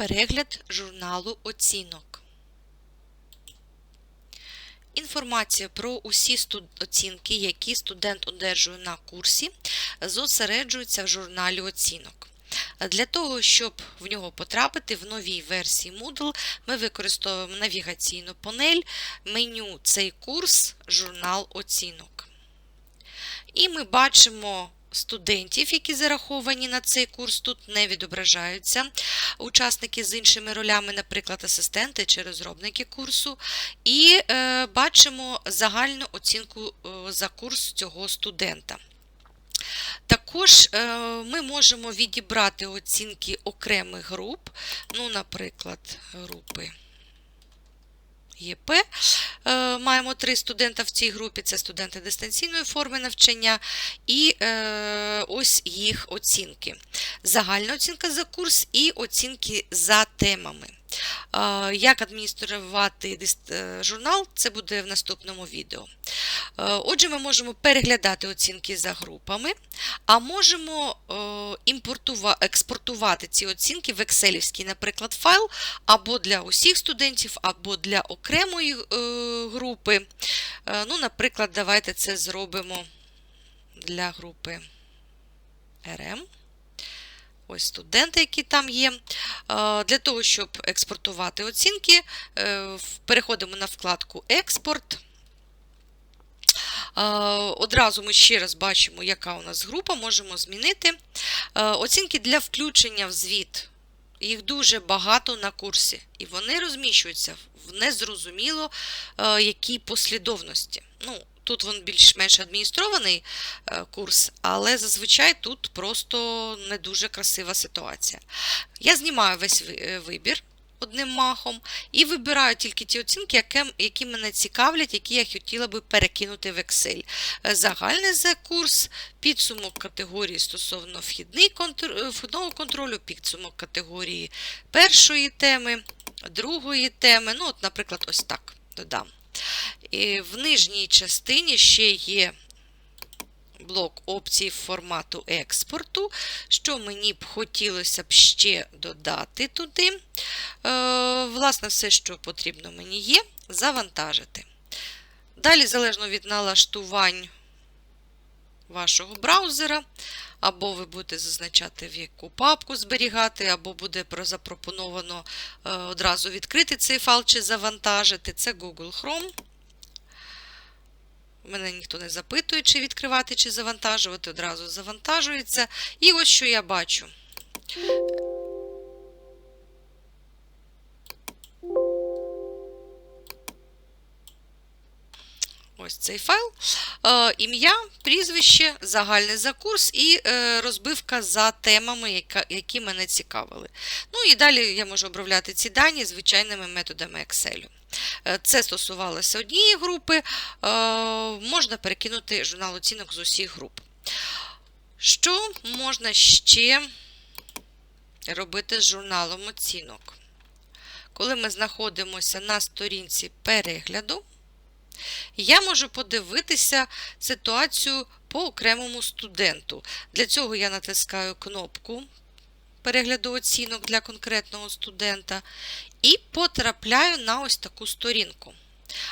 перегляд журналу оцінок. Інформація про усі оцінки, які студент одержує на курсі, зосереджується в журналі оцінок. Для того, щоб в нього потрапити в новій версії Moodle, ми використовуємо навігаційну панель, меню цей курс, журнал оцінок. І ми бачимо студентів, які зараховані на цей курс, тут не відображаються учасники з іншими ролями, наприклад, асистенти чи розробники курсу. І е, бачимо загальну оцінку е, за курс цього студента. Також е, ми можемо відібрати оцінки окремих груп, ну, наприклад, групи ЄП. Маємо три студента в цій групі: це студенти дистанційної форми навчання, і е, ось їх оцінки. Загальна оцінка за курс і оцінки за темами. Як адмініструвати е, журнал, це буде в наступному відео. Е, Отже, ми можемо переглядати оцінки за групами, а можемо е, експортувати ці оцінки в екселівський, наприклад, файл або для усіх студентів, або для окремої групи. Ну, Наприклад, давайте це зробимо для групи РМ. Ось студенти, які там є. Е, Для того, щоб експортувати оцінки, е, переходимо на вкладку Експорт. Е, Одразу ми ще раз бачимо, яка у нас група, можемо змінити. Оцінки для включення в звіт. Їх дуже багато на курсі, і вони розміщуються в незрозуміло якій послідовності. Ну, Тут він більш-менш адміністрований е, курс, але зазвичай тут просто не дуже красива ситуація. Я знімаю весь е, вибір одним махом і вибираю тільки ті оцінки, які, мене цікавлять, які я хотіла би перекинути в Excel. Е, Загальний за курс, підсумок категорії стосовно вхідного контролю, підсумок категорії першої теми, другої теми. Ну, от, наприклад, ось так додам. І в нижній частині ще є блок опцій формату експорту, що мені б хотілося б ще додати туди. Е, Власне, все, що потрібно мені є, завантажити. Далі, залежно від налаштувань вашого браузера, або ви будете зазначати, в яку папку зберігати, або буде запропоновано е, одразу відкрити цей файл чи завантажити. Це Google Chrome. Мене ніхто не запитує, чи відкривати, чи завантажувати, одразу завантажується. І ось що я бачу. Ось цей файл. Е, ім'я, прізвище, загальний за курс і е, розбивка за темами, які мене цікавили. Ну і далі я можу обробляти ці дані звичайними методами Excel. Е, Це стосувалося однієї групи, можна перекинути журнал оцінок з усіх груп. Що можна ще робити з журналом оцінок? Коли ми знаходимося на сторінці перегляду, я можу подивитися ситуацію по окремому студенту. Для цього я натискаю кнопку перегляду оцінок для конкретного студента і потрапляю на ось таку сторінку.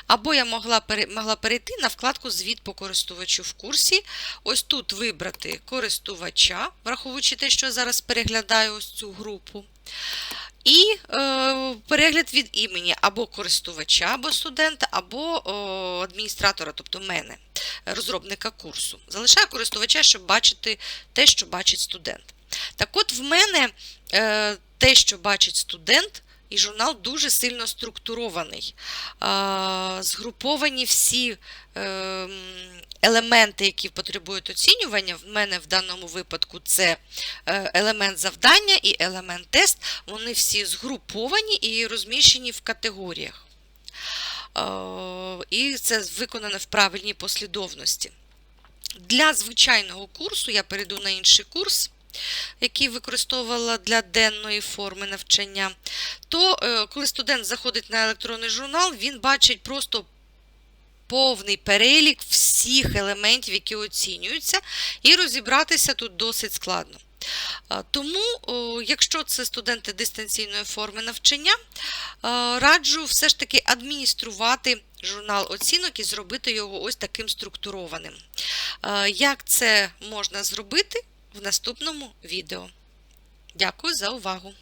Або я могла, могла перейти на вкладку Звіт по користувачу в курсі. Ось тут вибрати користувача, враховуючи те, що я зараз переглядаю ось цю групу. І е, перегляд від імені або користувача, або студента, або о, адміністратора, тобто мене, розробника курсу. Залишаю користувача, щоб бачити те, що бачить студент. Так от, в мене е, те, що бачить студент, і журнал дуже сильно структурований. А, Згруповані всі е, елементи, які потребують оцінювання. В мене в даному випадку це е, елемент завдання і елемент тест. Вони всі згруповані і розміщені в категоріях. Е, І це виконано в правильній послідовності. Для звичайного курсу я перейду на інший курс, який використовувала для денної форми навчання. То, е, коли студент заходить на електронний журнал, він бачить просто повний перелік всіх елементів, які оцінюються, і розібратися тут досить складно. Тому, якщо це студенти дистанційної форми навчання, раджу все ж таки адмініструвати журнал оцінок і зробити його ось таким структурованим. Як це можна зробити в наступному відео? Дякую за увагу!